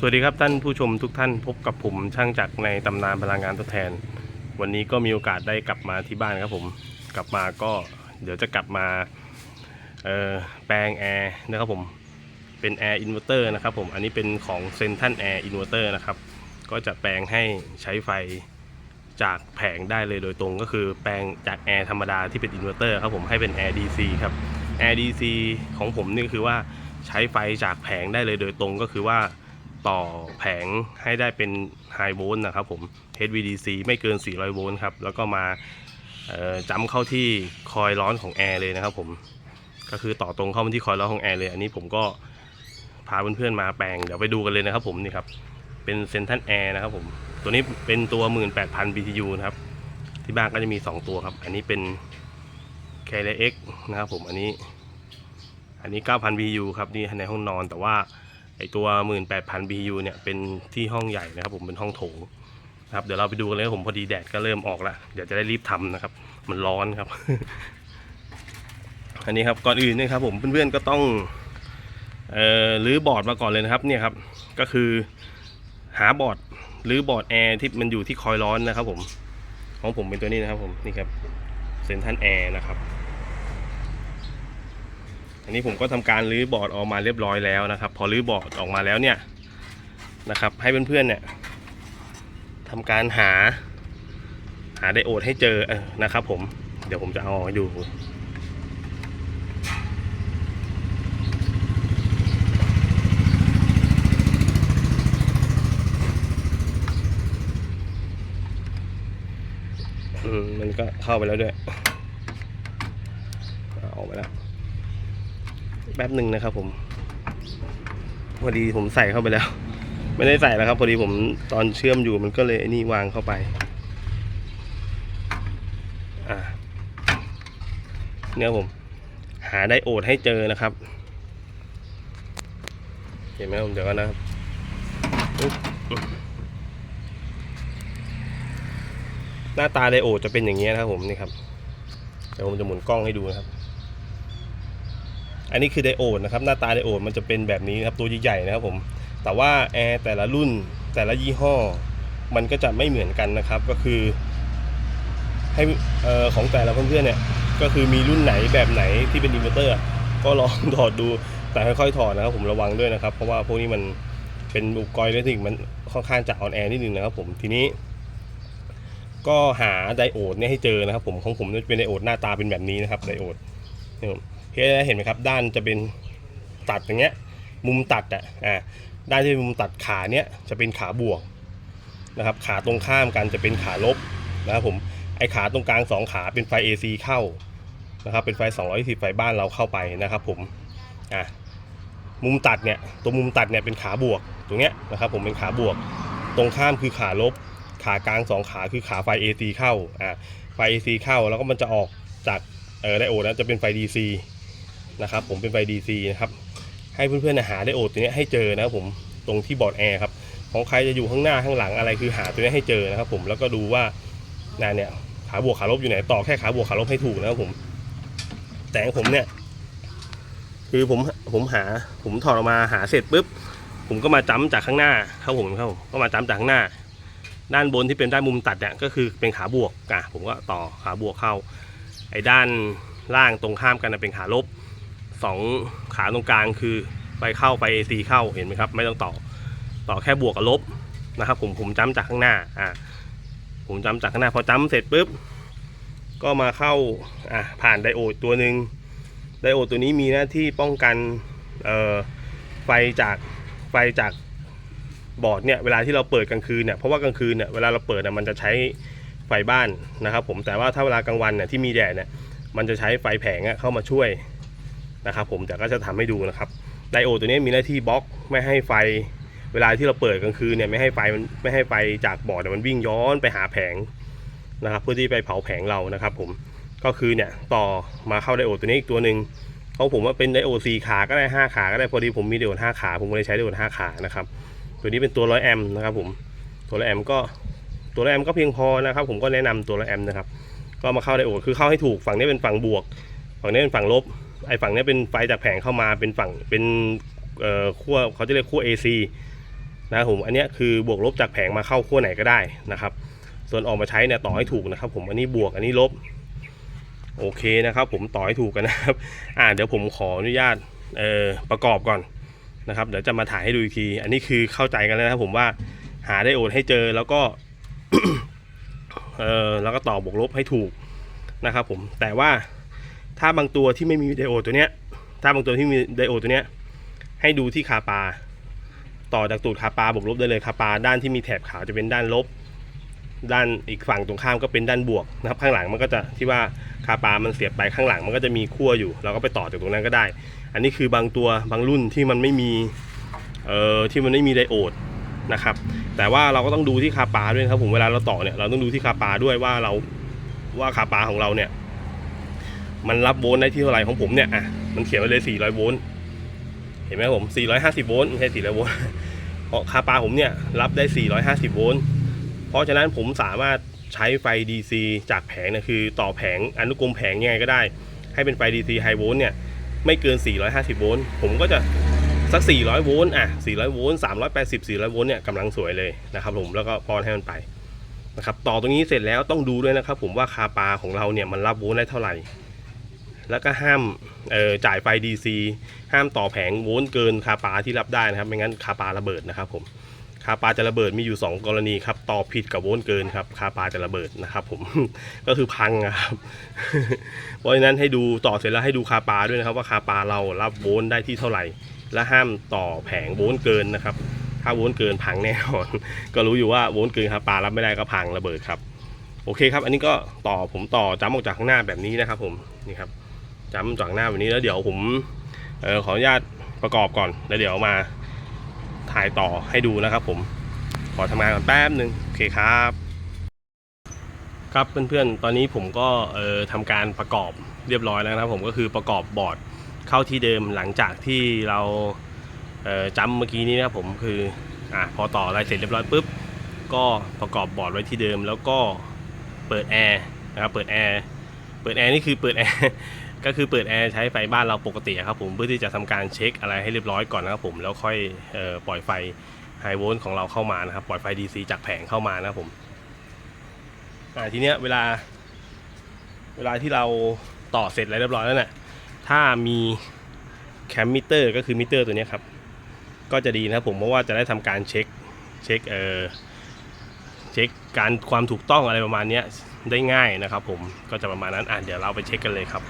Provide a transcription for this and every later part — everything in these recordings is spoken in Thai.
สวัสดีครับท่านผู้ชมทุกท่านพบกับผมช่างจักรในตำนานพลังงานทดแทน วันนี้ก็มีโอกาสได้กลับมาที่บ้านครับผมกลับมาก็เดี๋ยวจะกลับมาแปลงแอร์นะครับผมเป็นแอร์อินเวอร์เตอร์นะครับผมอันนี้เป็นของเซนทันแอร์อินเวอร์เตอร์นะครับก็จะแปลงให้ใช้ไฟจากแผงได้เลยโดยตรงก็คือแปลงจากแอร์ธรรมดาที่เป็นอินเวอร์เตอร์ครับผมให้เป็นแอร์ DC ครับแอร์ DC ของผมนี่คือว่าใช้ไฟจากแผงได้เลยโดยตรงก็คือว่า ต่อแผงให้ได้เป็นไฮโวลต์นะครับผม HVDC ไม่เกิน 400 โวลต์ครับ แล้วก็มาเอ่อจำเข้าที่คอยร้อนของแอร์เลยนะครับผม ก็คือต่อตรงเข้ามาที่คอยร้อนของแอร์เลย อันนี้ผมก็พาเพื่อนๆมาแปลง เดี๋ยวไปดูกันเลยนะครับผมนี่ครับ เป็นเซนทันแอร์นะครับผม ตัวนี้เป็นตัว 18,000 BTU นะครับ ที่บ้านก็จะมี 2 ตัวครับ อันนี้เป็น k l x นะครับผม อันนี้ อันนี้ 9,000 BTU ครับ นี่ในห้องนอนแต่ว่า ไอตัว 18,000 BU เนี่ยเป็นที่ห้องใหญ่นะครับผมเป็นห้องโถงนะครับเดี๋ยวเราไปดูกันเลยครับผมพอดีแดดก็เริ่มออกแล้วเดี๋ยวจะได้รีบทำนะครับ มันร้อนครับ อันนี้ครับก่อนอื่นนะครับ ผมเพื่อนๆก็ต้องเอ่อรื้อบอร์ดมาก่อนเลยนะครับเนี่ยครับก็คือหาบอร์ดรื้อบอร์ดแอร์ที่มันอยู่ที่คอยร้อนนะครับ ผมของผมเป็นตัวนี้นะครับผมนี่ครับเซนทันแอร์นะครับ อันนี้ผมก็ทำการรื้อบอร์ดออกมาเรียบร้อยแล้วนะครับ พอรื้อบอร์ดออกมาแล้วเนี่ยนะครับ ให้เพื่อนๆเนี่ยทำการหา หาไดโอดให้เจอเออนะครับ ผมเดี๋ยวผมจะเอาให้ดูมันก็เข้าไปแล้วด้วยเอาออกไปแล้ว แป๊บหนึ่งนะครับ ผม พอดีผมใส่เข้าไปแล้ว ไม่ได้ใส่แล้วครับ พอดีผมตอนเชื่อมอยู่มันก็เลยนี่วางเข้าไป อ่าเนี่ยผม หาไดโอดให้เจอนะครับ เห็นไหมผมเดี๋ยวก่อนนะครับหน้าตาไดโอดจะเป็นอย่างนี้นะครับผมนี่ครับเดี๋ยวผมจะหมุนกล้องให้ดูนะครับ อันนี้คือไดโอดนะครับหน้าตาไดโอดมันจะเป็นแบบนี้นะครับตัวใหญ่ๆนะครับผมแต่ว่าแอร์แต่ละรุ่นแต่ละยี่ห้อ มันก็จะไม่เหมือนกันนะครับ ก็คือ ให้ออของแต่ละเพื่อนๆเนี่ยก็คือมีรุ่นไหนแบบไหนที่เป็นอินเวอร์เตอร์ก็ลองถอดดูแต่ค่อยๆถอดนะครับผมระวังด้วยนะครับ เพราะว่าพวกนี้มันเป็นอุปกรณ์อิเล็กทริกมันค่อนข้างจะอ่อนแอนิดนึงนะครับ ผมทีนี้ ก็หาไดโอดเนี่ยให้เจอนะครับ ผมของผมจะเป็นไดโอดหน้าตาเป็นแบบนี้นะครับไดโอดเนี่ย ผมเห็นเห็นไหมครับ ด้านจะเป็นตัดอย่างเงี้ย มุมตัดอะอ่าด้านที่มุมตัดขาเนี้ยจะเป็นขาบวกนะครับ ขาตรงข้ามกันจะเป็นขาลบนะครับผมไอขาตรงกลางสองขาเป็นไฟ AC เข้านะครับ เป็นไฟ220ไฟบ้านเราเข้าไปนะครับ ผมอะมุมตัดเนี่ยตัวมุมตัดเนี่ยเป็นขาบวกตรงเนี้ยนะครับผมเป็นขาบวก ตรงข้ามคือขาลบ ขากลางสองขาคือขาไฟ AC เข้าอ่าไฟ AC เข้าแล้วก็มันจะออกจากเออไดโอดนะจะเป็นไฟ DC นะครับผมเป็นไฟ DC นะครับให้เพื่อนๆนหาได้โอดตัวนี้ให้เจอนะครับผมตรงที่บอร์ดแอร์ครับของใครจะอยู่ข้างหน้าข้างหลังอะไรคือหาตัวนี้ให้เจอนะครับผมแล้วก็ดูว่านาเนี่ยขาบวกขาลบอยู่ไหนต่อแค่ขาบวกขาลบให้ถูกนะครับผมแต่ของผมเนี่ย คือผมผมหาผมถอดออกมาหาเสร็จปุ๊บผมก็มาจ้ำจากข้างหน้าครับผมครับผมก็มาจ้ำจากข้างหน้า ด้านบนที่เป็นด้านมุมตัดเนี่ยก็คือเป็นขาบวกอะผมก็ต่อขาบวกเข้า ไอ้ด้านล่างตรงข้ามกันเป็นขาลบ สองขาตรงกลางคือไปเข้าไป AC เข้าเห็นไหมครับ ไม่ต้องต่อต่อแค่บวกกับลบนะครับ ผมผมจำจากข้างหน้าอ่าผมจำจากข้างหน้าพอจำเสร็จปุ๊บก็มาเข้าอะผ่านไดโอดตัวหนึ่งไดโอดตัวนี้มีหน้าที่ป้องกันเอ่อไฟจากไฟจากบอร์ดเนี่ยเวลาที่เราเปิดกลางคืนเนี่ยเพราะว่ากลางคืนเนี่ยเวลาเราเปิดเนี่ยมันจะใช้ไฟบ้านนะครับ ผมแต่ว่าถ้าเวลากลางวันเนี่ยที่มีแดดเนี่ยมันจะใช้ไฟแผงเข้ามาช่วย นะครับผมแต่ก็จะทำให้ดูนะครับไดโอดตัวนี้มีหน้าที่บล็อกไม่ให้ไฟเวลาที่เราเปิดกลางคืนเนี่ยไม่ให้ไฟมันไม่ให้ไฟจากบอร์ดเนี่ยมันวิ่งย้อนไปหาแผงนะครับเพื่อที่ไปเผาแผงเรานะครับ ผมก็คือเนี่ยต่อมาเข้าไดโอดตัวนี้อีกตัวหนึ่งเขาผมว่าเป็นไดโอดสี่ขาก็ได้ห้าขาก็ได้พอดีผมมีไดโอดห้าขาผมก็เลยใช้ไดโอดห้าขานะครับตัวนี้เป็นตัวร้อยแอมป์นะครับผมตัวร้อยแอมป์ก็ตัวร้อยแอมป์ก็เพียงพอนะครับ ผมก็แนะนำตัวร้อยแอมป์นะครับ ก็มาเข้าไดโอดคือเข้าให้ถูกฝั่งนี้เป็นฝั่งบวก ฝั่งนี้เป็นฝั่งลบ ไอ้ฝั่งนี้เป็นไฟจากแผงเข้ามาเป็นฝั่งเป็นเอ่อขั้วเขาจะเรียกขั้ว AC นะครับผมอันนี้คือบวกลบจากแผงมาเข้าขั้วไหนก็ได้นะครับ ส่วนออกมาใช้เนี่ยต่อให้ถูกนะครับ ผมอันนี้บวกอันนี้ลบโอเคนะครับ ผมต่อให้ถูกกันนะครับ อ่าเดี๋ยวผมขออนุญาตเอ่อประกอบก่อนนะครับ เดี๋ยวจะมาถ่ายให้ดูอีกที อันนี้คือเข้าใจกันแล้วนะครับ ผมว่าหาไดโอดให้เจอแล้วก็เออแล้วก็ต่อบวกลบให้ถูกนะครับ ผมแต่ว่า ถ้าบางตัวที่ไม่มีไดโอดตัวเนี้ย ถ้าบางตัวที่มีไดโอดตัวเนี้ย ให้ดูที่คาปา ต่อจากตูดคาปาบวกลบได้เลยคาปา ด้านที่มีแถบขาวจะเป็นด้านลบ ด้านอีกฝั่งตรงข้ามก็เป็นด้านบวกนะครับ ข้างหลังมันก็จะที่ว่าคาปา มันเสียบไปข้างหลังมันก็จะมีขั้วอยู่ เราก็ไปต่อจากตรงนั้นก็ได้ อันนี้คือบางตัวบางรุ่นที่มันไม่มี เอ่อ ที่มันไม่มีไดโอดนะครับ แต่ว่าเราก็ต้องดูที่คาปาด้วยครับผม เวลาเราต่อเนี่ย เราต้องดูที่คาปาด้วยว่าเรา ว่าคาปาของเราเนี่ย มันรับโวลต์ได้ที่เท่าไหร่ของผมเนี่ยอะมันเขียนไว้เลย 400 โวลต์เห็นไหมผม 450 โวลต์ไม่ใช่ 400 โวลต์เพราะคาปาผมเนี่ยรับได้ 450 โวลต์เพราะฉะนั้นผมสามารถใช้ไฟ DC จากแผงเนะคือต่อแผงอนุกรมแผงยังไงก็ได้ ให้เป็นไฟ DC High Volt เนี่ยไม่เกิน 450 โวลต์ผมก็จะสัก 400 โวลต์อะ 400 โวลต์380 400 โวลต์เนี่ยกำลังสวยเลยนะครับผมแล้วก็พอนให้มันไปนะครับต่อตรงนี้เสร็จแล้วต้องดูด้วยนะครับผมว่าคาปาของเราเนี่ยมันรับโวลต์ได้เท่าไหร่ แล้วก็ห้ามจ่ายไฟ DC ห้ามต่อแผงโวลต์เกินคาปาที่รับได้นะครับไม่งั้นคาปาระเบิดนะครับผมคาปาจะระเบิดมีอยู่ 2 กรณีครับต่อผิดกับโวลต์เกินครับคาปาจะระเบิดนะครับผมก็คือพังนะครับเพราะฉะนั้นให้ดูต่อเสร็จแล้วให้ดูคาปาด้วยนะครับ ว่าคาปาเรารับโวลต์ได้ที่เท่าไหร่ และห้ามต่อแผงโวลต์เกินนะครับถ้าโวลต์เกินพังแน่นอนก็รู้อยู่ว่าโวลต์เกินคาปารับไม่ได้ก็พังระเบิดครับโอเคครับ อันนี้ก็ต่อผมต่อจ้ำออกจากข้างหน้าแบบนี้นะครับผมนี่ครับ จำจากหน้าแบบนี้แล้วเดี๋ยวผมออขออนุญาตประกอบก่อน แล้วเดี๋ยวมาถ่ายต่อให้ดูนะครับผม ขอทำงานก่อนแป๊บหนึ่งโอเคครับ ครับเพื่อนๆ ตอนนี้ผมก็เออทำการประกอบเรียบร้อยแล้วนะครับ ผมก็คือประกอบบอร์ดเข้าที่เดิมหลังจากที่เราเออจำเมื่อกี้นี้นะครับผมคืออะพอต่ออะไรเสร็จเรียบร้อยปุ๊บก็ประกอบบอร์ดไว้ที่เดิมแล้วก็เปิดแอร์นะครับเปิดแอร์เปิดแอร์นี่คือเปิดแอร์ ก็คือเปิดแอร์ใช้ไฟบ้านเราปกติครับผมเพื่อที่จะทำการเช็คอะไรให้เรียบร้อยก่อนนะครับผมแล้วค่อยออปล่อยไฟไฮโวลต์ของเราเข้ามานะครับ ปล่อยไฟ DC จากแผงเข้ามานะครับผมทีเนี้ยเวลา เวลาที่เราต่อเสร็จแล้วเรียบร้อยแล้วเนี่ยถ้ามีแคมมิเตอร์ก็คือมิเตอร์ตัวนี้ครับ ก็จะดีนะครับผมเพราะว่าจะได้ทำการเช็คเช็คเออเช็คการความถูกต้องอะไรประมาณนี้ได้ง่ายนะครับผมก็จะประมาณนั้นอะเดี๋ยวเราไปเช็คกันเลยครับ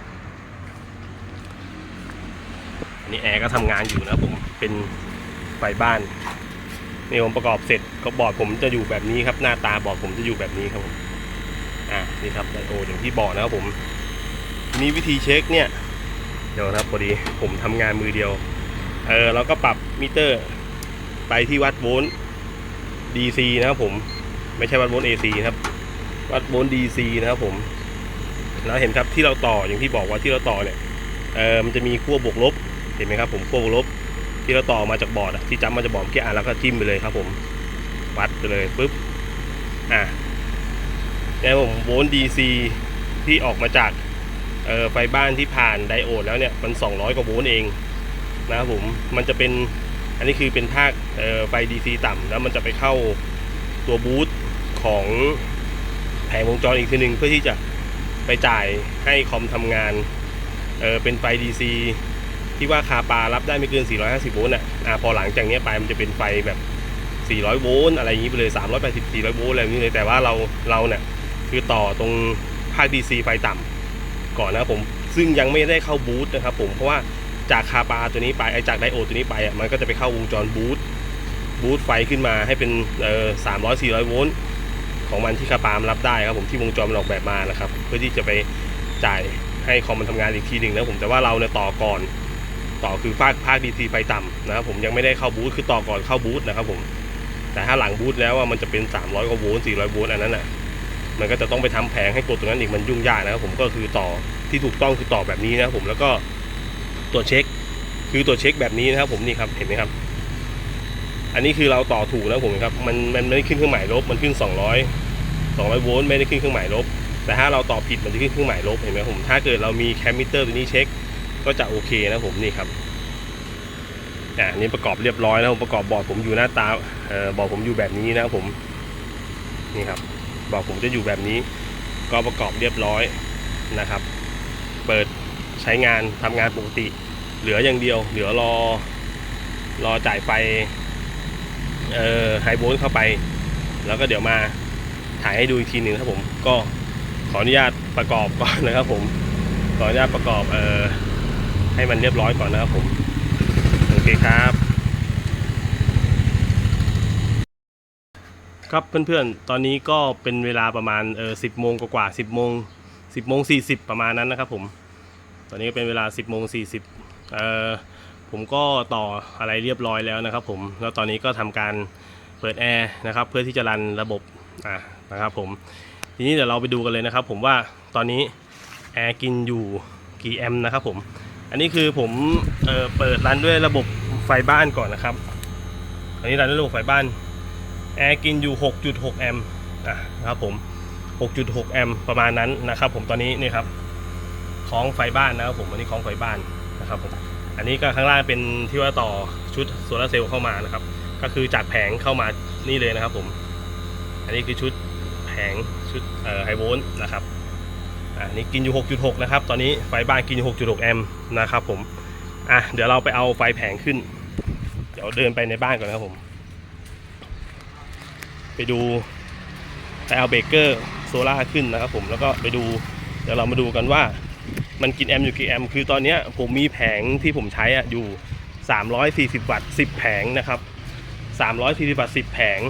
นนี้แอร์ก็ทำงานอยู่นะผมเป็นไฟบ้านนี่ผมประกอบเสร็จก็บอร์ดผมจะอยู่แบบนี้ครับ หน้าตาบอร์ดผมจะอยู่แบบนี้ครับผมอะนี่ครับไดโออย่างที่บอกนะครับผมทีนี้วิธีเช็คเนี่ยเดี๋ยวนะครับพอดีผมทำงานมือเดียวเออเราก็ปรับมิเตอร์ ไปที่วัดโวลต์ DC นะครับผมไม่ใช่วัดโวลต์ AC นะครับ วัดโวลต์ DC นะครับผมแล้วเห็นครับที่เราต่ออย่างที่บอกว่าที่เราต่อเนี่ยเออมันจะมีขั้วบวกลบ เห็นไหมครับผมขั้วบลบที่เราต่อมาจากบอร์ดที่จำมาจากบอร์ดเมื่อกี้อะแล้วก็จิ้มไปเลยครับ ผมวัดไปเลยปุ๊บอะแล้วผมโวลต์ DC ที่ออกมาจากเออไฟบ้านที่ผ่านไดโอดแล้วเนี่ยมัน 200 กว่าโวลต์เองนะครับผมมันจะเป็นอันนี้คือเป็นภาคเออไฟ DC ต่ำแล้วมันจะไปเข้าตัวบูตของแผงวงจรอีกทีหนึ่งเพื่อที่จะไปจ่ายให้คอมทำงานเออเป็นไฟ DC ที่ว่าคาปารับได้ไม่เกิน 450 โวลต์อะอ่าพอหลังจากนี้ไปมันจะเป็นไฟแบบ 400 โวลต์อะไรอย่างนี้ไปเลย 380 400 โวลต์อะไรนี้เลย แต่ว่าเราเราเนี่ยคือต่อตรงภาค DC ไฟต่ำก่อนนะครับผม ซึ่งยังไม่ได้เข้าบูตนะครับผมเพราะว่าจากคาปาตัวนี้ไปไอจากไดโอดตัวนี้ไปอะมันก็จะไปเข้าวงจรบูตบูตไฟขึ้นมาให้เป็นเอ่อ300 400โวลต์ของมันที่คาปามรับได้ครับผมที่วงจรมันออกแบบมานะครับ เพื่อที่จะไปจ่ายให้คอมมันทำงานอีกทีหนึ่งนะผมแต่ว่าเราเนี่ยต่อก่อน ต่อคือภาคภาคดีซีไฟต่ำนะครับผมยังไม่ได้เข้าบูธคือต่อก่อนเข้าบูธนะครับผมแต่ถ้าหลังบูธแล้วมันจะเป็น 300กว่าโวลต์400โวลต์อันนั้นอะมันก็จะต้องไปทำแผงให้กดตรงนั้นอีกมันยุ่งยากนะครับผมก็คือต่อที่ถูกต้องคือต่อแบบนี้นะครับผมแล้วก็ตัวเช็ค คือตัวเช็คแบบนี้นะครับผมนี่ครับเห็นไหมครับ อันนี้คือเราต่อถูกนะผมครับมันมันไม่ได้ขึ้นเครื่องหมายลบมันขึ้น 200 200โวลต์ไม่ได้ขึ้นเครื่องหมายลบแต่ถ้าเราต่อผิดมันจะขึ้นเครื่องหมายลบเห็นไหมผมถ้าเกิดเรามีแคมมิเตอร์ตัวนี้เช็ค ก็จะโอเคนะผมนี่ครับอะอันนี้ประกอบเรียบร้อยแล้วผมประกอบบอร์ดผมอยู่หน้าตาเอ่อบอร์ดผมอยู่แบบนี้นะครับผมนี่ครับบอร์ดผมจะอยู่แบบนี้ ก็ประกอบเรียบร้อยนะครับ เปิดใช้งานทำงานปกติ เหลืออย่างเดียว เหลือรอรอจ่ายไฟเอ่อไฮโวลต์เข้าไป แล้วก็เดี๋ยวมาถ่ายให้ดูอีกทีหนึ่งครับผมก็ขออนุญาตประกอบก่อนนะครับผมขออนุญาตประกอบเอ่อ ให้มันเรียบร้อยก่อนนะครับผม โอเคครับ ครับเพื่อนๆ ตอนนี้ก็เป็นเวลาประมาณเออสิบโมงกว่าสิบโมงสิบโมงสี่สิบประมาณนั้นนะครับผม ตอนนี้เป็นเวลาสิบโมงสี่สิบเออผมก็ต่ออะไรเรียบร้อยแล้วนะครับ ผม แล้วตอนนี้ก็ทำการเปิดแอร์นะครับ เพื่อที่จะรันระบบอะนะครับผม ทีนี้เดี๋ยวเราไปดูกันเลยนะครับ ผมว่าตอนนี้แอร์กินอยู่กี่แอมป์นะครับผม อันนี้คือผมเออเปิดรันด้วยระบบไฟบ้านก่อนนะครับ อันนี้รันด้วยระบบไฟบ้าน แอร์กินอยู่ 6.6 แอมป์นะครับผม 6.6 แอมป์ประมาณนั้นนะครับผมตอนนี้นี่ครับคล้องไฟบ้านนะครับผม อันนี้คล้องไฟบ้านนะครับผม อันนี้ก็ข้างล่างเป็นที่ว่าต่อชุดโซลาร์เซลล์เข้ามานะครับ ก็คือจากแผงเข้ามานี่เลยนะครับผม อันนี้คือชุดแผงชุดไฮโวลต์นะครับ อ่านี่กินอยู่ 6.6 นะครับ ตอนนี้ไฟบ้านกินอยู่ 6.6 แอมป์นะครับผม อะ เดี๋ยวเราไปเอาไฟแผงขึ้น เดี๋ยวเดินไปในบ้านก่อนนะครับผม ไปดูไปเอาเบรกเกอร์โซล่าขึ้นนะครับผม แล้วก็ไปดู เดี๋ยวเรามาดูกันว่า มันกินแอมป์อยู่กี่แอมป์คือตอนนี้ผมมีแผงที่ผมใช้อะอยู่ 340 วัตต์ 10 แผงนะครับ 340 วัตต์ 10 แผง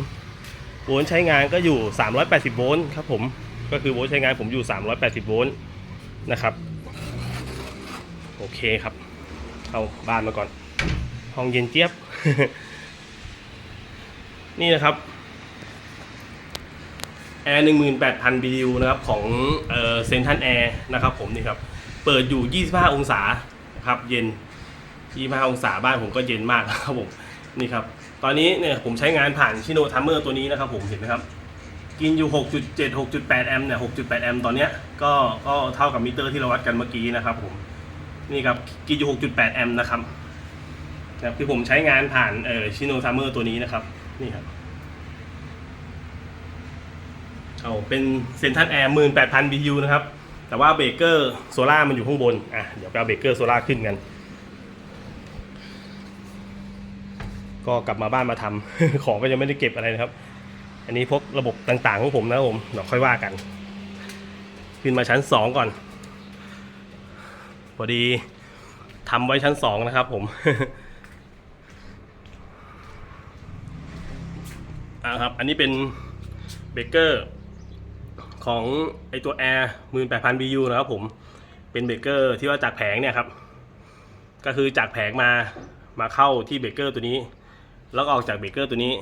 โวลต์ใช้งานก็อยู่ 380 โวลต์ครับผม ก็คือโวลต์ใช้งานผมอยู่ 380 โวลต์นะครับ โอเคครับเข้าบ้านมาก่อน ห้องเย็นเจี๊ยบ นี่นะครับ แอร์18,000 BTU นะครับของเซนทันแอร์นะครับผมนี่ครับ เปิดอยู่ 25 องศาครับเย็น 25 องศาบ้านผมก็เย็นมากนะครับผม นี่ครับ ตอนนี้เนี่ยผมใช้งานผ่านชิโนทัมเมอร์ตัวนี้นะครับผมเห็นไหมครับ กินอยู่ 6.7 6.8 แอมป์เนี่ย 6.8 แอมป์ตอนเนี้ยก็ก็เท่ากับมิเตอร์ที่เราวัดกันเมื่อกี้นะครับผม นี่ครับ กินอยู่ 6.8 แอมป์นะครับนะครับคือผมใช้งานผ่านเอ่อชิโนทัมเมอร์ตัวนี้นะครับ นี่ครับ เอาเป็นเซนทันแอร์หมื่นแปดพัน BTU นะครับ แต่ว่าเบรกเกอร์โซล่ามันอยู่ข้างบน อะ เดี๋ยวไปเอาเบรกเกอร์โซล่าขึ้นกัน ก็กลับมาบ้านมาทำ ของก็ยังไม่ได้เก็บอะไรนะครับ อันนี้พวกระบบต่างๆของผมนะผมเดี๋ยวค่อยว่ากัน ขึ้นมาชั้นสองก่อน พอดีทำไว้ชั้นสองนะครับผมอ่าครับ อันนี้เป็นเบเกอร์ของไอตัว Air 18,000 BU นะครับผม เป็นเบเกอร์ที่ว่าจากแผงเนี่ยครับ ก็คือจากแผงมามาเข้าที่เบเกอร์ตัวนี้ แล้วก็ออกจากเบเกอร์ตัวนี้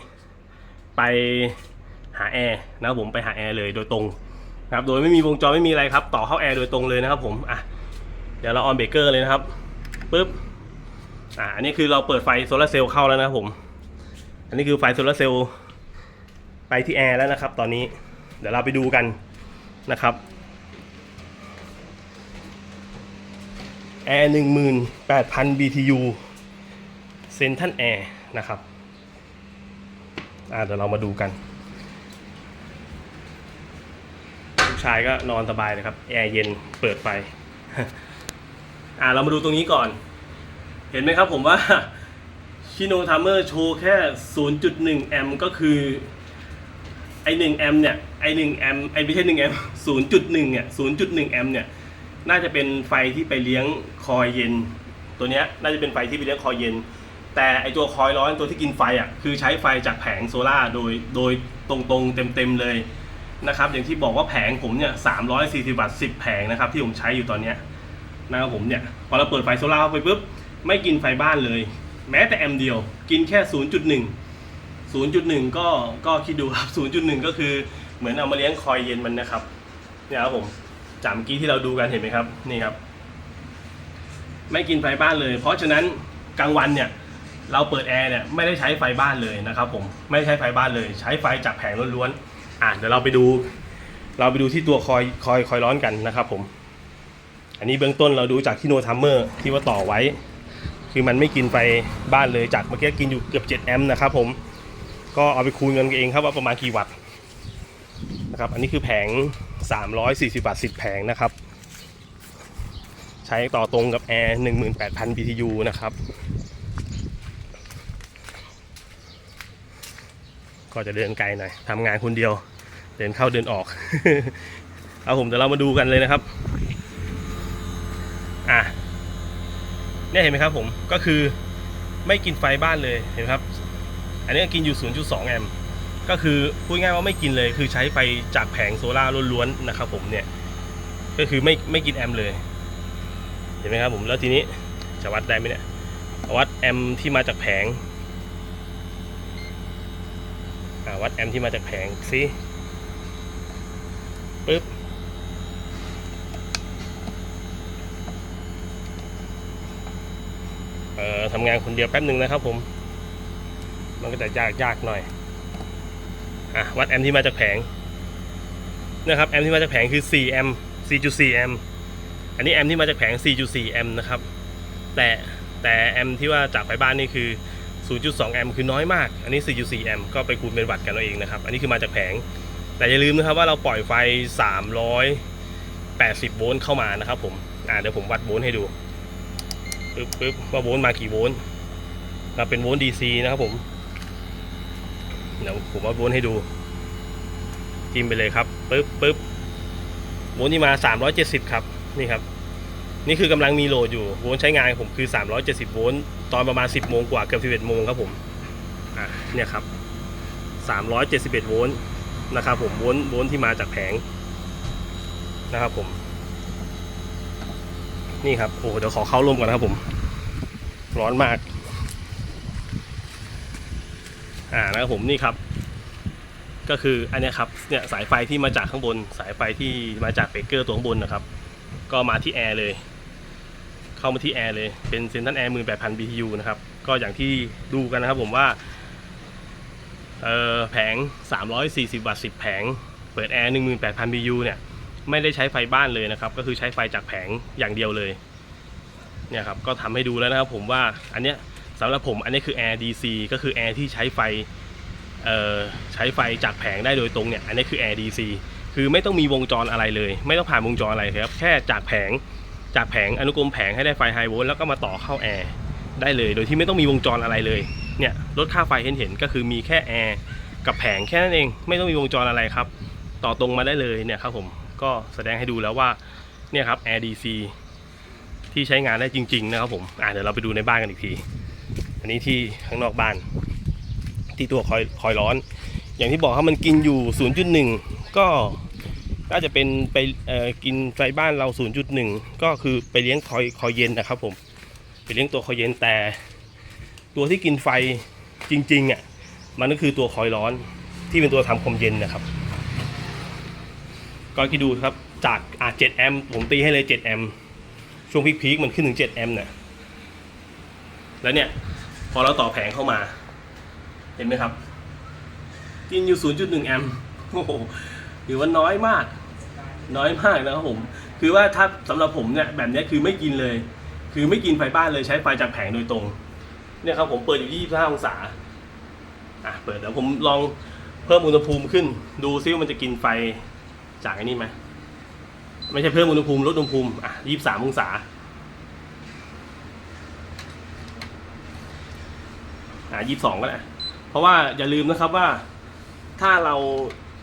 ไป หาแอร์นะครับผมไปหาแอร์เลยโดยตรงนะครับโดยไม่มีวงจรไม่มีอะไรครับ ต่อเข้าแอร์โดยตรงเลยนะครับผมอะเดี๋ยวเราออนเบรกเกอร์เลยนะครับปุ๊บอะอันนี้คือเราเปิดไฟโซลาเซลล์เข้าแล้วนะครับผม อันนี้คือไฟโซลาเซลล์ไปที่แอร์แล้วนะครับ ตอนนี้เดี๋ยวเราไปดูกันนะครับแอร์หนึ่งหมื่นแปดพัน BTU เซนทันแอร์นะครับ อ่าเดี๋ยวเรามาดูกันลูก ชายก็นอนสบายเลยครับแอร์เย็นเปิดไฟอ่าเรามาดูตรงนี้ก่อน เห็นไหมครับผมว่าชิโนทัมเมอร์โชว์แค่ 0.1 แอมป์ก็คือไอหนึ่งแอมป์เนี่ยไอหนึ่งแอมป์ไอไม่ใช่หนึ่งแอมป์ศูนย์จุดหนึ่งเนี่ยศูนย์จุดหนึ่งแอมป์เนี่ยน่าจะเป็นไฟที่ไปเลี้ยงคอยเย็น ตัวเนี้ยน่าจะเป็นไฟที่ไปเลี้ยงคอยเย็น แต่ไอตัวคอยร้อนตัวที่กินไฟอะคือใช้ไฟจากแผงโซล่าโดยโดยตรงๆเต็มๆเลย นะครับอย่างที่บอกว่าแผงผมเนี่ยสามร้อยสี่สิบวัตต์สิบแผงนะครับที่ผมใช้อยู่ตอนเนี้ยนะครับผมเนี่ยพอเราเปิดไฟโซล่าร์เข้าไปปุ๊บไม่กินไฟบ้านเลย แม้แต่แอมป์เดียวกินแค่ศูนย์จุดหนึ่ง0.1 ก็ก็คิดดูครับ 0.1 ก็คือเหมือนเอามาเลี้ยงคอยเย็นมันนะครับเนี่ยครับผมจากเมื่อกี้ที่เราดูกันเห็นไหมครับนี่ครับ ไม่กินไฟบ้านเลย เพราะฉะนั้นกลางวันเนี่ยเราเปิดแอร์เนี่ยไม่ได้ใช้ไฟบ้านเลยนะครับผมไม่ใช้ไฟบ้านเลย ใช้ไฟจากแผงล้วนๆ อะเดี๋ยวเราไปดู เราไปดูที่ตัวคอยคอยคอยร้อนกันนะครับผม อันนี้เบื้องต้นเราดูจากที่โนทัมเมอร์ที่ว่าต่อไว้ คือมันไม่กินไฟบ้านเลยจากเมื่อกี้กินอยู่เกือบ7แอมป์นะครับผมก็เอาไปคูณกันเองครับว่าประมาณกี่วัตต์นะครับอันนี้คือแผง 340บาท10 แผงนะครับ ใช้ต่อตรงกับแอร์18,000 BTU นะครับ ก็จะเดินไกลหน่อยทำงานคนเดียว เดินเข้าเดินออก เอาผมเดี๋ยวเรามาดูกันเลยนะครับ อะเนี่ยเห็นไหมครับผมก็คือไม่กินไฟบ้านเลยเห็นไหมครับ อันนี้กินอยู่ 0.2 แอมป์ก็คือพูดง่ายว่าไม่กินเลย คือใช้ไฟจากแผงโซล่าร์ล้วนๆนะครับผมเนี่ยก็คือไม่ไม่กินแอมป์เลยเห็นไหมครับผมแล้วทีนี้จะวัดได้ไหมเนี่ยวัดแอมป์ที่มาจากแผง วัดแอมป์ที่มาจากแผงสิปึ๊บเอ่อทำงานคนเดียวแป๊บหนึ่งนะครับผม มันก็จะยากยากหน่อยอะวัดแอมป์ที่มาจากแผงนะครับแอมป์ที่มาจากแผงคือ4แอมป์4.4แอมป์อันนี้แอมป์ที่มาจากแผง4.4แอมป์นะครับแต่แต่แอมป์ที่ว่าจากไฟบ้านนี่คือ 0.2 แอมป์คือน้อยมาก อันนี้ 4.4 แอมป์ก็ไปคูณเป็นวัตต์กันเอาเองนะครับ อันนี้คือมาจากแผง แต่อย่าลืมนะครับว่าเราปล่อยไฟ 380 โวลต์เข้ามานะครับผม อ่าเดี๋ยวผมวัดโวลต์ให้ดู ปึ๊บปึ๊บว่าโวลต์มากี่โวลต์เราเป็นโวลต์ DC นะครับผม เดี๋ยวผมว่าโวลต์ให้ดู จิ้มไปเลยครับ ปึ๊บปึ๊บโวลต์ที่มา 370 ครับ นี่ครับ นี่คือกำลังมีโหลดอยู่ โวลต์ใช้งานผมคือ 370 โวลต์ ตอนประมาณ 10 โมงกว่าเกือบ11 โมงครับผมอะเนี่ยครับ 371 โวลต์นะครับผมโวลต์โวลต์ที่มาจากแผงนะครับผม นี่ครับโอ้เดี๋ยวขอเข้าร่มก่อนนะครับผม ร้อนมาก อ่านะครับผมนี่ครับ ก็คืออันนี้ครับเนี่ยสายไฟที่มาจากข้างบน สายไฟที่มาจากเบรกเกอร์ตัวข้างบนนะครับ ก็มาที่แอร์เลย เข้ามาที่แอร์เลย เป็นเซนทันแอร์มือแปดพัน BTU นะครับ ก็อย่างที่ดูกันนะครับผมว่าเออแผง 340 วัตต์ 10 แผง เปิดแอร์ 18,000 BTU เนี่ย ไม่ได้ใช้ไฟบ้านเลยนะครับ ก็คือใช้ไฟจากแผงอย่างเดียวเลย เนี่ยครับ ก็ทำให้ดูแล้วนะครับผมว่า อันเนี้ยสำหรับผม อันนี้คือแอร์ DC ก็คือแอร์ที่ใช้ไฟ เอ่อ ใช้ไฟจากแผงได้โดยตรงเนี่ย อันนี้คือแอร์ DC คือไม่ต้องมีวงจรอะไรเลย ไม่ต้องผ่านวงจรอะไรครับ แค่จากแผง จากแผงอนุกรมแผงให้ได้ไฟไฮโวลต์แล้วก็มาต่อเข้าแอร์ได้เลย โดยที่ไม่ต้องมีวงจรอะไรเลยเนี่ยลดค่าไฟเห็นเห็นก็คือมีแค่แอร์กับแผงแค่นั้นเอง ไม่ต้องมีวงจรอะไรครับ ต่อตรงมาได้เลยเนี่ยครับผมก็แสดงให้ดูแล้วว่าเนี่ยครับ Air DC ที่ใช้งานได้จริง ๆ นะครับผมอ่าเดี๋ยวเราไปดูในบ้านกันอีกที อันนี้ที่ข้างนอกบ้าน ที่ตัวคอยคอยร้อน อย่างที่บอกครับมันกินอยู่ 0.1 ก็ น่าจะเป็นไปกินไฟบ้านเรา 0.1 ก็คือไปเลี้ยงคอยคอยเย็นนะครับผมไปเลี้ยงตัวคอยเย็นแต่ ตัวที่กินไฟจริงๆอะมันก็คือตัวคอยร้อนที่เป็นตัวทำความเย็นนะครับ ก็คิดดูครับจากอะ7แอมป์ผมตีให้เลย7แอมป์ช่วงพีคๆมันขึ้นถึง7แอมป์เนี่ยแล้วเนี่ยพอเราต่อแผงเข้ามา เห็นไหมครับ กินอยู่ 0.1 แอมป์โอ้โห ถือว่าน้อยมาก น้อยมากนะครับผม คือว่าถ้าสำหรับผมเนี่ยแบบนี้คือไม่กินเลย คือไม่กินไฟบ้านเลยใช้ไฟจากแผงโดยตรง เนี่ยครับผมเปิดอยู่ที่25องศาอะเปิดเดี๋ยวผมลองเพิ่มอุณหภูมิขึ้น ดูซิว่ามันจะกินไฟจากไอ้นี่ไหมไม่ใช่เพิ่มอุณหภูมิลดอุณหภูมิอะ23องศาอะ22ก็ได้เพราะว่าอย่าลืมนะครับว่าถ้าเรา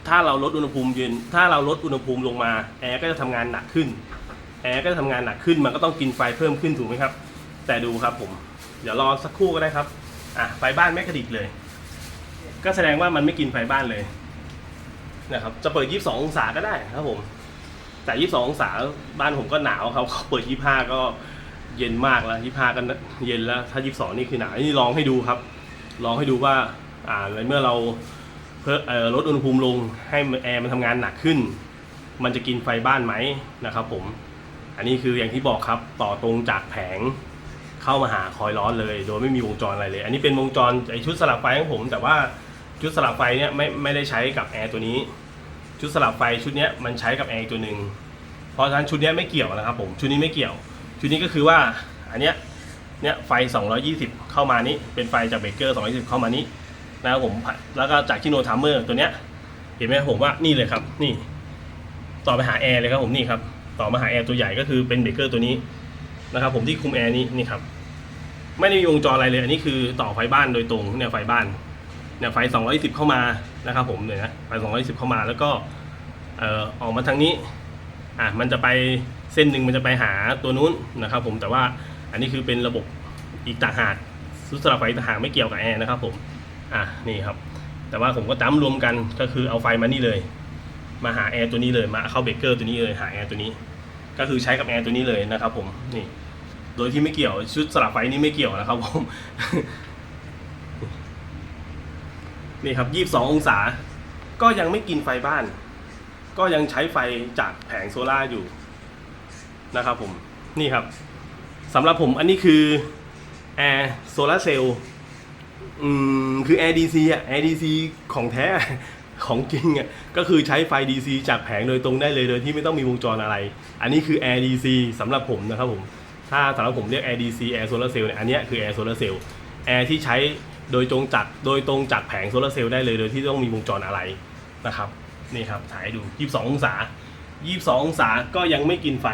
ถ้าเราลดอุณหภูมิเย็นถ้าเราลดอุณหภูมิลงมาแอร์ก็จะทำงานหนักขึ้นแอร์ก็จะทำงานหนักขึ้นมันก็ต้องกินไฟเพิ่มขึ้นถูกไหมครับ แต่ดูครับผม เดี๋ยวรอสักครู่ก็ได้ครับอะไฟบ้านไม่กระดิกเลย ก็แสดงว่ามันไม่กินไฟบ้านเลยนะครับจะเปิด 22 องศาก็ได้ครับผมแต่ 22 องศาบ้านผมก็หนาวครับเขาเปิด 25 ก็เย็นมากแล้ว 25 ก็เย็นแล้วถ้า 22 นี่คือหนาวนี่ลองให้ดูครับ ลองให้ดูว่าอ่าในเมื่อเรา เพิ่อลดอุณหภูมิลงให้แอร์มันทำงานหนักขึ้น มันจะกินไฟบ้านไหมนะครับผม อันนี้คืออย่างที่บอกครับต่อตรงจากแผงเข้ามาหาคอยร้อนเลย โดยไม่มีวงจรอะไรเลย อันนี้เป็นวงจรไอชุดสลับไฟของผม แต่ว่าชุดสลับไฟเนี่ยไม่ไม่ได้ใช้กับแอร์ตัวนี้ ชุดสลับไฟชุดนี้มันใช้กับแอร์ตัวหนึ่งเพราะฉะนั้นชุดนี้ไม่เกี่ยวนะครับผมชุดนี้ไม่เกี่ยว ชุดนี้ก็คือว่าอันเนี้ยเนี่ยไฟ 220 เข้ามานี้เป็นไฟจากเบรกเกอร์ 220 เข้ามานี้ นะครับผมแล้วก็จากที่โนทัมเมอร์ตัวเนี้ยเห็นไหมผมว่านี่เลยครับ นี่ ต่อไปหาแอร์เลยครับผมนี่ครับ ต่อมาหาแอร์ตัวใหญ่ก็คือเป็นเบรกเกอร์ตัวนี้นะครับ ผมที่คุมแอร์นี้นี่ครับไม่ได้มีวงจรอะไรเลย อันนี้คือต่อไฟบ้านโดยตรงเนี่ยไฟบ้านเนี่ยไฟ 210 เข้ามานะครับ ผมเนี่ยนะไฟ 210 เข้ามาแล้วก็เอ่อออกมาทางนี้อะมันจะไปเส้นหนึ่งมันจะไปหาตัวนู้นนะครับ ผมแต่ว่าอันนี้คือเป็นระบบอีกต่างหากซุสลับไฟต่างหากไม่เกี่ยวกับแอร์นะครับผม อะนี่ครับ แต่ว่าผมก็จั้มรวมกันก็คือเอาไฟมานี่เลย มาหาแอร์ตัวนี้เลยมาเข้าเบรกเกอร์ตัวนี้เลยหาแอร์ตัวนี้ ก็คือใช้กับแอร์ตัวนี้เลยนะครับ ผมนี่ โดยที่ไม่เกี่ยวชุดสลับไฟนี้ไม่เกี่ยวนะครับผมนี่ครับ 22 องศา ก็ยังไม่กินไฟบ้าน ก็ยังใช้ไฟจากแผงโซล่าอยู่นะครับผม นี่ครับสำหรับผมอันนี้คือแอร์โซลาเซลล์ อืมคือ ADC อะ ADC ของแท้ ของจริงอะก็คือใช้ไฟ DC จากแผงโดยตรงได้เลยโดยที่ไม่ต้องมีวงจรอะไร อันนี้คือ ADC สำหรับผมนะครับผม ถ้าสำหรับผมเรียก ADC Air Solar Cell เนี่ยอันเนี้ยคือ Air Solar Cell แอร์ที่ใช้โดยตรงจากโดยตรงจากแผงโซลาร์เซลล์ได้เลยโดยที่ต้องมีวงจรอะไรนะครับนี่ครับถ่ายดู 22 องศา 22 องศาก็ยังไม่กินไฟ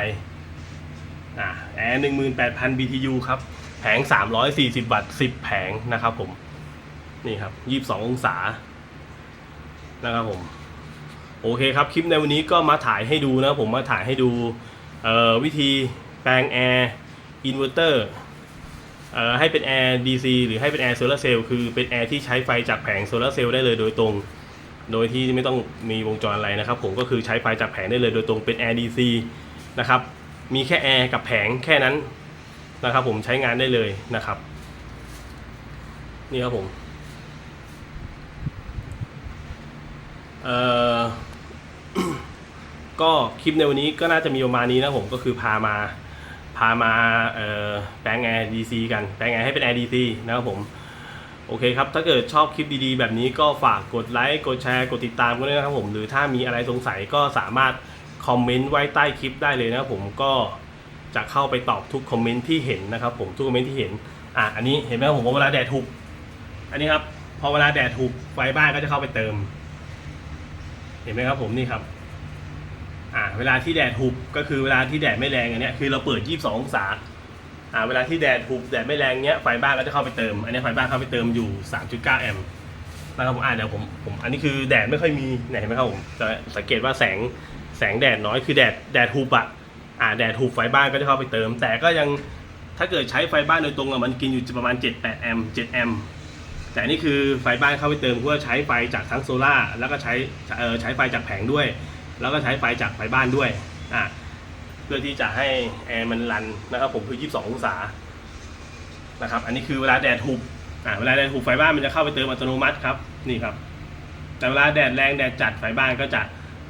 อ่าแอร์ 18,000 BTU ครับ แผง 340 วัตต์ 10 แผงนะครับผม นี่ครับ 22 องศา นะครับผม โอเคครับ คลิปในวันนี้ก็มาถ่ายให้ดูนะผมมาถ่ายให้ดูวิธีแปลงแอร์อินเวอร์เตอร์ให้เป็นแอร์ DC หรือให้เป็นแอร์โซลาเซลล์คือเป็นแอร์ที่ใช้ไฟจากแผงโซลาเซลล์ได้เลยโดยตรง โดยที่ไม่ต้องมีวงจรอะไรนะครับ ผมก็คือใช้ไฟจากแผงได้เลยโดยตรงเป็นแอร์ DC นะครับ มีแค่แอร์กับแผงแค่นั้นนะครับ ผมใช้งานได้เลยนะครับ นี่ครับผม เอ่อก็คลิปในวันนี้ก็น่าจะมีประมาณนี้นะผมก็คือพามาพามาแปลงแอร์ DC กัน แปลงแอร์ให้เป็นแอร์ DC นะครับผม โอเคครับ ถ้าเกิดชอบคลิปดีๆ แบบนี้ก็ฝากกดไลค์กดแชร์กดติดตามกันด้วยนะครับผม หรือถ้ามีอะไรสงสัยก็สามารถคอมเมนต์ไว้ใต้คลิปได้เลยนะครับผมก็จะเข้าไปตอบทุกคอมเมนต์ที่เห็นนะครับผมทุกคอมเมนต์ที่เห็นอะอันนี้เห็นไหมครับผมว่าเวลาแดดถูกอันนี้ครับพอเวลาแดดถูกไฟบ้านก็จะเข้าไปเติม เห็นไหมครับผมนี่ครับ อ่า เวลาที่แดดหุบก็คือเวลาที่แดดไม่แรงอันเนี้ยคือเราเปิด 22 องศา อ่า เวลาที่แดดหุบแดดไม่แรงเนี้ยไฟบ้านก็จะเข้าไปเติม อันนี้ไฟบ้านเข้าไปเติมอยู่ 3.9 แอมป์นะครับผมอ่าเดี๋ยวผมผมอันนี้คือแดดไม่ค่อยมีเห็นไหมครับผมจะสังเกตว่าแสงแสงแดดน้อยคือแดดแดดหุบอะอ่าแดดหุบไฟบ้านก็จะเข้าไปเติม แต่ก็ยังถ้าเกิดใช้ไฟบ้านโดยตรงอะมันกินอยู่ประมาณ 7-8 แอมป์7แอมป์ แต่นี่คือไฟบ้านเข้าไปเติมเพื่อใช้ไฟจากทั้งโซล่าแล้วก็ใช้เออใช้ไฟจากแผงด้วย แล้วก็ใช้ไฟจากไฟบ้านด้วยอะเพื่อที่จะให้แอร์มันรันนะครับผมคือ 22 องศานะครับอันนี้คือเวลาแดดหุบอะเวลาแดดหุบไฟบ้านมันจะเข้าไปเติมอัตโนมัติครับนี่ครับ แต่เวลาแดดแรงแดดจัดไฟบ้านก็จะ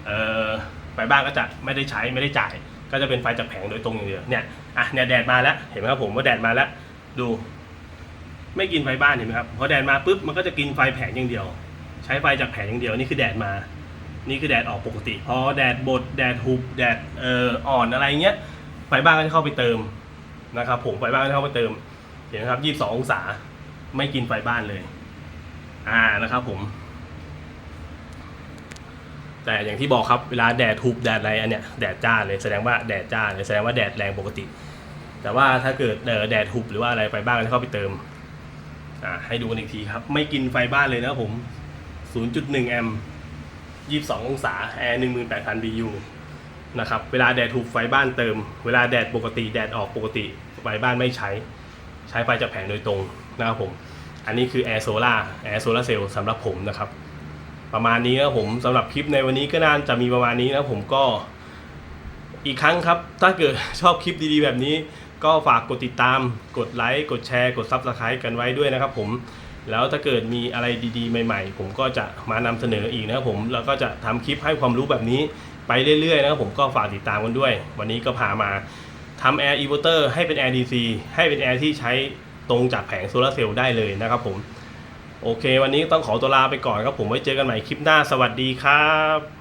เออไฟบ้านก็จะไม่ได้ใช้ไม่ได้จ่าย ก็จะเป็นไฟจากแผงโดยตรงอย่างเดียวเนี่ยอะเนี่ยแดดมาแล้วเห็นไหมครับผมว่าแดดมาแล้วดู ไม่กินไฟบ้านเห็นไหมครับพอแดดมาปุ๊บมันก็จะกินไฟแผงอย่างเดียว ใช้ไฟจากแผงอย่างเดียวนี่คือแดดมา นี่คือแดดออกปกติพอแดดบดแดดหุบแดดเอ่ออ่อนอะไรเงี้ยไฟบ้านก็จะเข้าไปเติมนะครับผมไฟบ้านก็จะเข้าไปเติมเห็นไหมครับ22ององศาไม่กินไฟบ้านเลย อ่านะครับผม แต่อย่างที่บอกครับเวลาแดดทุบแดดอะไรอันเนี้ยแดดจ้าเลยแสดงว่าแดดจ้าเลยแสดงว่าแดดแรงปกติ แต่ว่าถ้าเกิดแดดทุบหรือว่าอะไรไฟบ้านก็จะเข้าไปเติม ให้ดูกันอีกทีครับ ไม่กินไฟบ้านเลยนะผม 0.1 แอมป์22 องศา แอร์ 18,000 BU นะครับ เวลาแดดถูกไฟบ้านเติม เวลาแดดปกติ แดดออกปกติ ไฟบ้านไม่ใช้ ใช้ไฟจากแผงโดยตรงนะครับผม อันนี้คือแอร์โซล่าแอร์โซล่าเซลล์สำหรับผมนะครับ ประมาณนี้นะผมสำหรับคลิปในวันนี้ก็น่าจะมีประมาณนี้นะผมก็อีกครั้งครับ ถ้าเกิดชอบคลิปดีๆแบบนี้ ก็ฝากกดติดตาม กดไลค์ กดแชร์ กด Subscribe กันไว้ด้วยนะครับผม แล้วถ้าเกิดมีอะไรดีๆ ใหม่ ๆ ผมก็จะมานำเสนออีกนะครับผม แล้วก็จะทำคลิปให้ความรู้แบบนี้ไปเรื่อยๆนะครับผมก็ฝากติดตามกันด้วย วันนี้ก็พามาทำแอร์อีเวอร์เตอร์ให้เป็นแอร์ DC ให้เป็นแอร์ที่ใช้ตรงจากแผงโซลาเซลล์ได้เลยนะครับผม โอเค วันนี้ต้องขอตัวลาไปก่อนครับผมไว้เจอกันใหม่คลิปหน้าสวัสดีครับ